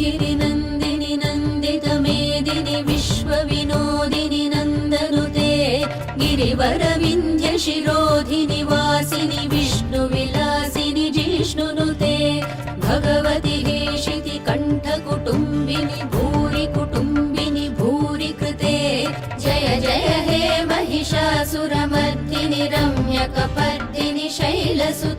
गिरिनन्दिनि नन्दितमेदिनि विश्वविनोदिनि नन्दनुते गिरिवरविन्ध्यशिरोधिनि वासिनि विष्णुविलासिनि जिष्णुनुते भगवति हेशिति कण्ठकुटुम्बिनि भूरि कुटुम्बिनि भूरि कृते जय जय हे महिषासुरमर्दिनि रम्यकपर्दिनि शैलसुते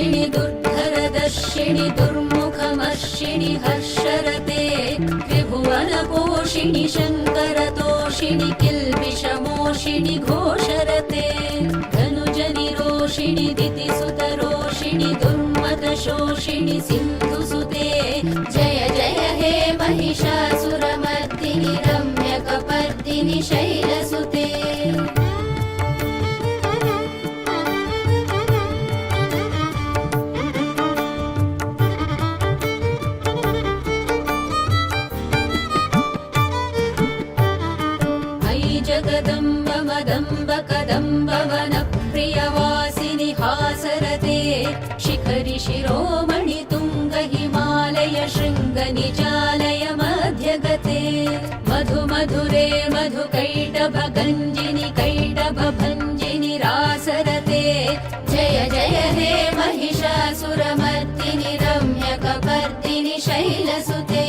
सुरवरहर्षिणि दुर्धरदर्शिणि दुर्मुखमर्षिणि हर्षरते त्रिभुवनपोषिणि शङ्करतोषिणि किल्बिषमोषिणि घोषरते धनुजनिरोषिणि दितिसुतरोषिणि दुर्मदशोषिणि सिन्धुसुते जय जय हे महिषासुरमर्दिनि रम्यकपर्दिनि शैलसुते जय जय हे महिषासुरमर्दिनि रम्यकपर्दिनि शैलसुते।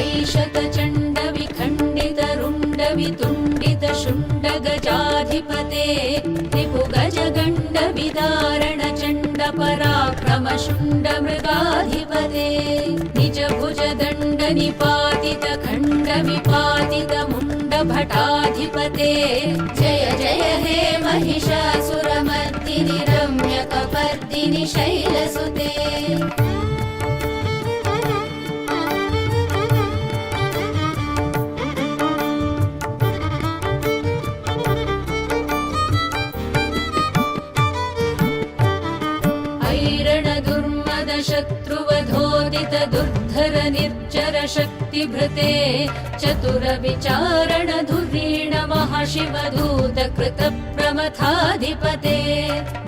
ऐशतचण्डविखण्डितरुण्डवितुण्डित शुण्डगजाधिपते रिपुगजगण्ड निपातित खण्ड विपातित मुण्ड भटाधिपते जय जय हे महिषासुरमर्दिनि रम्यकपर्दिनि शैलसुते भृते चतुरविचारणधुरीण महाशिवधूतकृतप्रमथाधिपते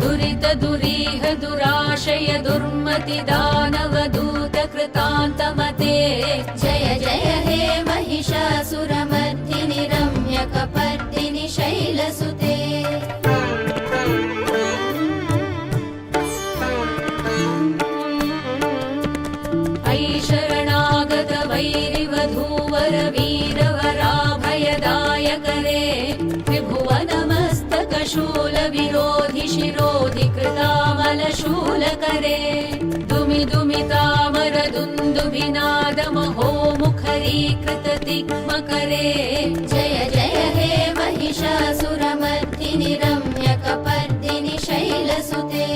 दुरितदुरीह दुराशय दुर्मति दानवधूतकृतान्तमते जय जय रे त्रिभुवनमस्तक शिरोधि कृतामलशूल दुमि तामर दुन्दुभिनादमगोमुखरी जय जय हे महिषासुरमर्दिनि रम्यकपर्दिनि शैलसुते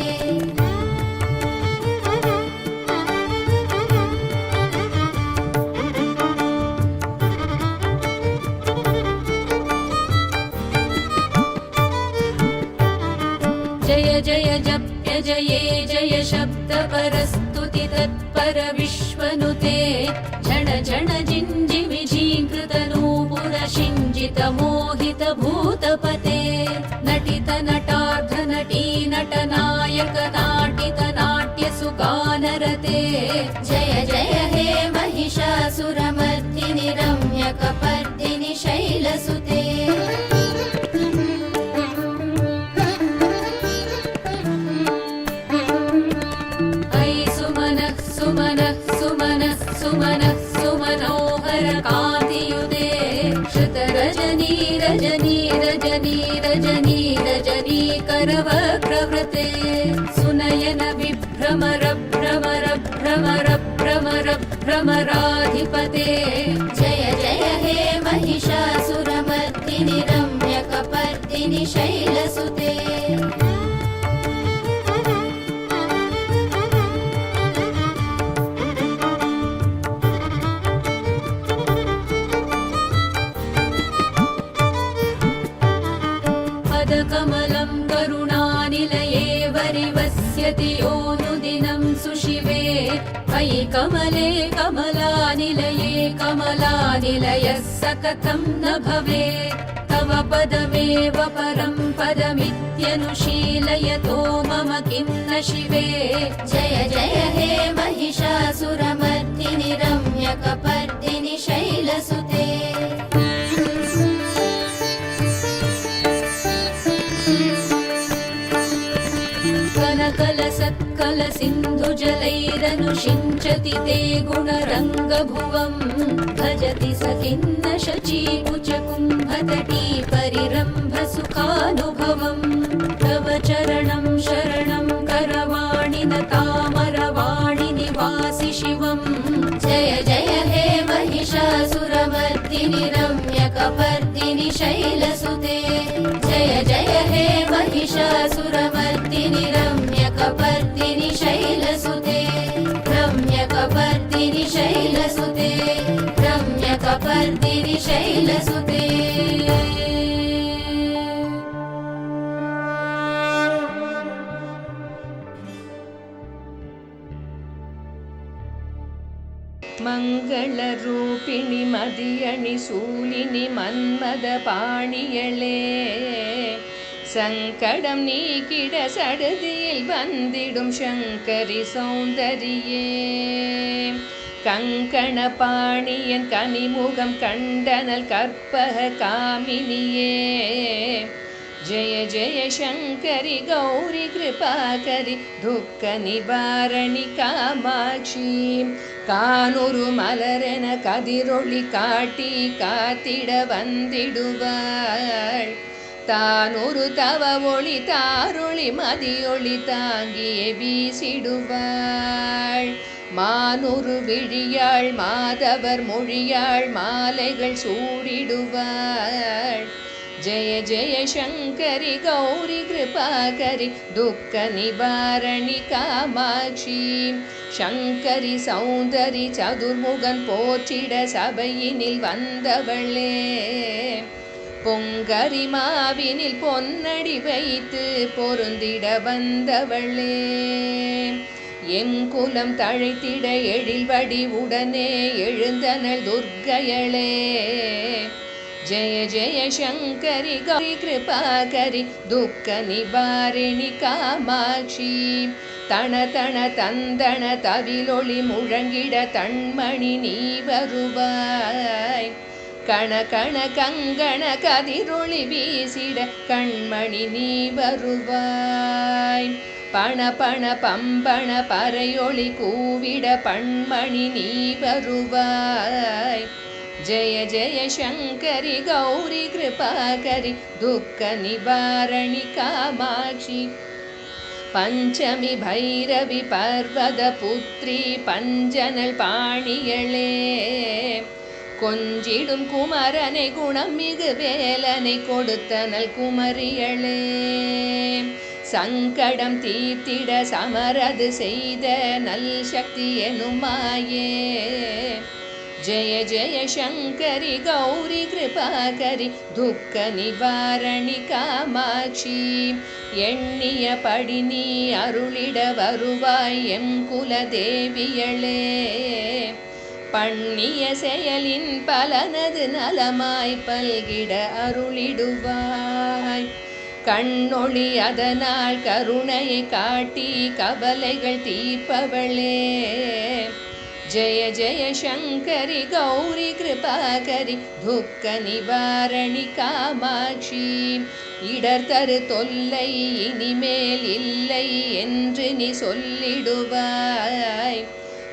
जय जप्य जये जय शब्द परस्तुति तत्पर विश्वनुते झण जिञ्जि विझीकृत नूपुर शिञ्जित मोहित भूतपते नटित नटार्ध नटी नट नायक नाटित नाट्य सुगानरते जय जय हे महिषासुरमर्दिनि रम्यकपर्दिनि शैलसुते भ्रमराधिपते जय जय हे महिषासुरमर्दिनि रम्यकपर्दिनि शैलसुते। पदकमलं करुणानिलये वरिवस्यति योऽनुदिनं सुशिवे अयि कमले कमलानिलये कमलानिलयः स कथं न भवेत् तव पदमेव परं पदमित्यनुशीलयतो मम किं न शिवे जय जय सिन्धुजलैरनुषिञ्चति ते गुणरङ्गभुवम् भजति स खिन्न शचीकुचकुम्भतटी परिरम्भ सुखानुभवम् तव चरणं शरणं करवाणि न तामरवाणि निवासि शिवम् जय जय हे महिषासुरमर्दिनि रम्यकपर्दिनि शैलसुते जय जय हे महिषासुरमर्दिनि कपर्दिनि शैलसुते रम्यकपर्दिनि शैलसुते रम्यकपर्दिनि शैलसुते मङ्गलरूपिणि मदियणि शूलिनि मन्मदपाणियळे சங்கடம் நீக்கிட சடுதியில் வந்திடும் சங்கரி சௌந்தரியே. கங்கண பாணியன் கனிமுகம் கண்டனல் கற்பக காமினியே. ஜய ஜய சங்கரி கௌரி கிருபாகரி துக்க நிவாரணி காமாட்சி. கானொரு மலரென கதிரொளி காட்டி காத்திட வந்திடுவாள். தான் ஒரு தவ ஒளி தாரொளி மதியொளி தாங்கியே வீசிடுவாள். மானொரு விழியாள் மாதவர் மொழியாள் மாலைகள் சூடிடுவாள். ஜெய ஜெய சங்கரி கௌரி கிருபாகரி துக்க நிவாரணி காமாட்சி. சங்கரி சௌந்தரி சதுர்முகன் போற்றிட சபையினில் வந்தவளே. பொங்கரிமாவினில் பொன்னடி வைத்து பொருந்திட வந்தவளே. எம் குலம் தழைத்திட எழில்வடி உடனே எழுந்தனள் துர்க்கையளே. ஜெய ஜெய சங்கரி கௌரி கிருபாகரி துக்க நிவாரணி காமாட்சி. தன தன தந்தன தவிலொளி முழங்கிட தன்மணி நீ வருவாய். கண கண கங்கண கதிரொளி வீசிட கண்மணி நீ வருவாய். பண பண பம்பண பறையொளி கூவிட பண்மணி நீ வருவாய். ஜய ஜய சங்கரி கௌரி கிருபாகரி துக்க நிவாரணி காமாட்சி. பஞ்சமி பைரவி பர்வத புத்ரி பஞ்சனல் பாணியளே. கொஞ்சிடும் குமரனை குணம் மிகு வேலனை கொடுத்தனல் குமரியளே. சங்கடம் தீர்த்திட சமரது செய்த நல் சக்தி எனுமாயே. ஜய ஜய சங்கரி கௌரி கிருபாகரி துக்க நிவாரணி காமாட்சி. எண்ணிய படி நீ அருளிட வருவாய் எம் குலதேவியளே. பண்ணிய செயலின் பலனது நலமாய் பல்கிட அருளிடுவாய். கண்ணொளி அதனால் கருணையை காட்டி கவலைகள் தீர்ப்பவளே. ஜய ஜய சங்கரி கௌரி கிருபாகரி துக்க நிவாரணி காமாட்சி. இடர் தரு தொல்லை இனிமேல் இல்லை என்று நீ சொல்லிடுவாய்.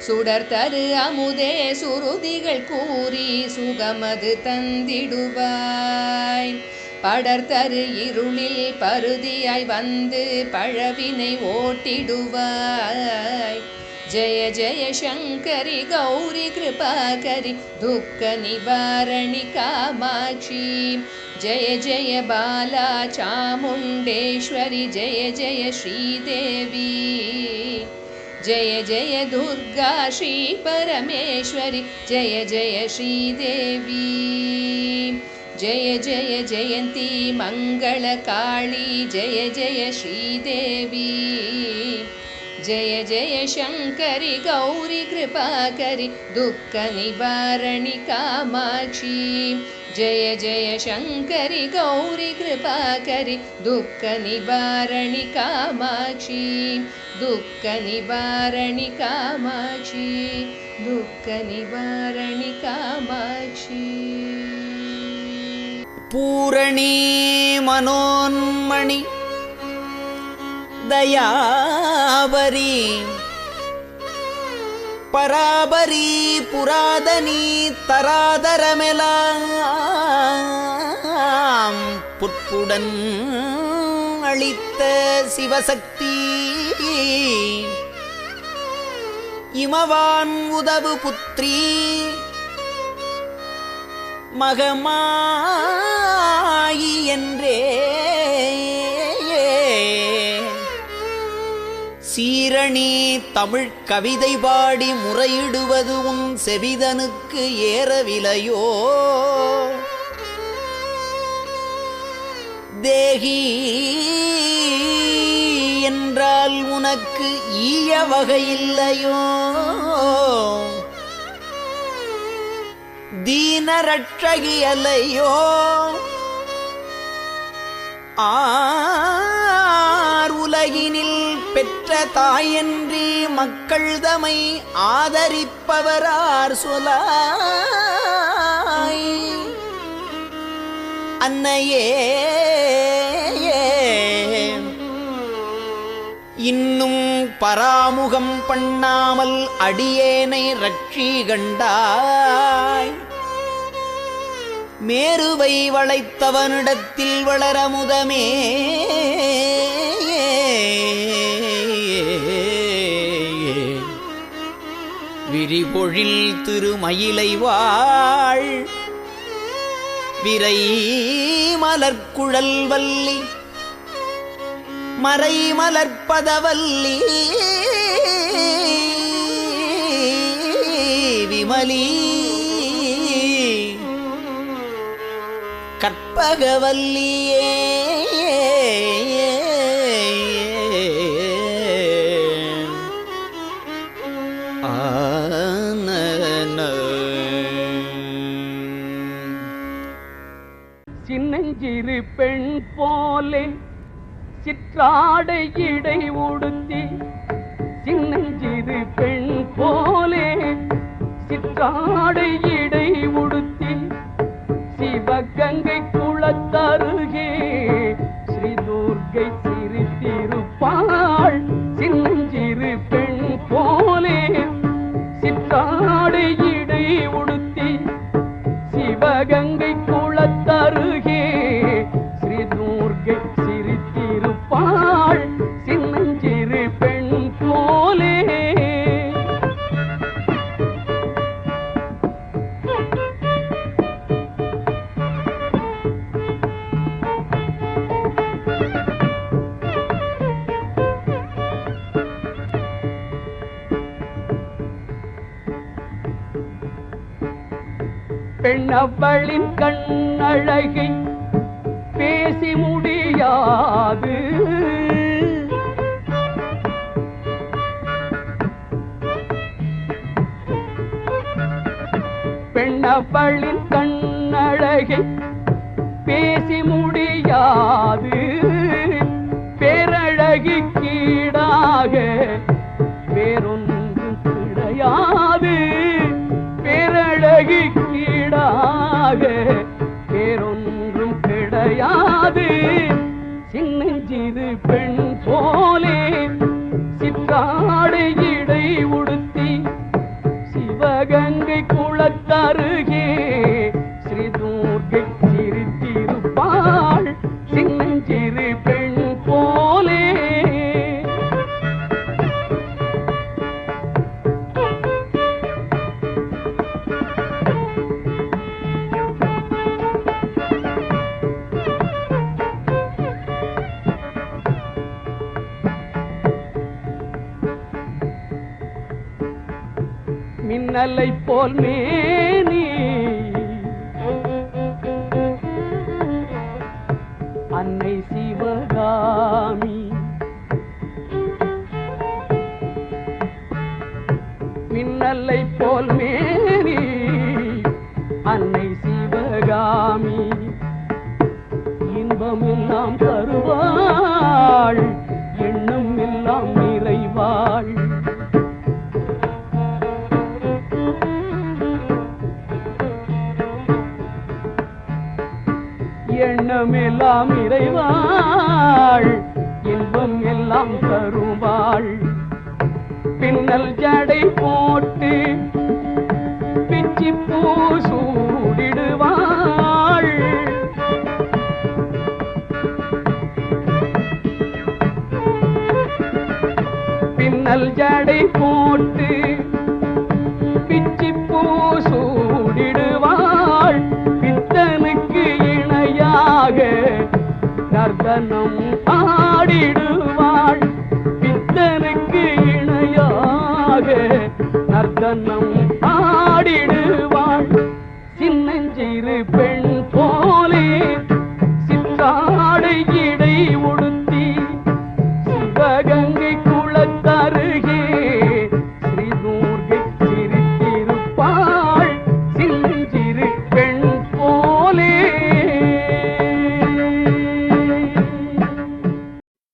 சுடர் தரு அமுதே சுருதிகள் கூறி சுகமது தந்திடுவாய். படர்தரு இருளில் பருதியாய் வந்து பழவினை ஓட்டிடுவாய். ஜய ஜய சங்கரி கௌரி கிருபாகரி துக்க நிவாரணி காமாட்சி. ஜய ஜய பாலா சாமுண்டேஸ்வரி ஜய ஜய ஸ்ரீதேவி. जय जय दुर्गा श्रीपरमेश्वरि जय जय श्रीदेवी जय जय जयन्ती मङ्गलकाळी जय जय श्रीदेवी जय जय शङ्करि गौरि कृपाकरि दुःखनिवारणि कामाक्षी। जय जय शङ्करि गौरि कृपाकरि दुःखनिवारणि कामाक्षी दुःखनिवारणि कामाक्षी दुःखनिवारणि कामाक्षी பூரணி மனோன்மணி தயாபரி பராபரி புராதனி தராதரமெலாம் புட்புடன் அளித்த சிவசக்தி இமவான் உதவு புத்திரி மகமாயி என்றே. சீரணி தமிழ் கவிதை பாடி முறையிடுவது உன் செவிதனுக்கு ஏறவிலையோ தேகி என்றால் உனக்கு ஈய வகையில்லையோ? தீனரட்சகியலையோ ஆர் உலகினில் பெற்ற தாயன்றி மக்கள் தமை ஆதரிப்பவரார் சொலாய். அன்னையே இன்னும் பராமுகம் பண்ணாமல் அடியேனை ரட்சி கண்டாய். மேருவை வளைத்தவனிடத்தில் வளரமுதமே விரிபொழில் திருமயிலை வாழ். விரை மலர்குழல் வல்லி மறை மலர்ப்பதவல்லி விமலி. கற்பகவல்லியே. சின்னஞ்சிறு பெண் போலே சிற்றாடை இடை உடுத்தி சின்னஞ்சிறு பெண் போலே சிற்றாடை இடை உடுத்தி சிவகங்கை குளத்தருகே பெண்ணவளின் கண்ணழகை பேசி முடியாது. பெண்ணவளின் கண்ணழகை பேசி முடி சிவகாமி. மின்னலை போல் மேரி அன்னை சிவகாமி. இன்பமெல்லாம் தருவாள். இன்பம் எல்லாம் இறைவாள் இன்பம் எல்லாம் தருவாள். பின்னல் ஜடை போட்டு பிச்சி பூ சூடிடுவாள். பின்னல் ஜடை போட்டு நடனம் ஆடிடுவாள் பித்தனுக்கு இணையாக நர்த்தனம்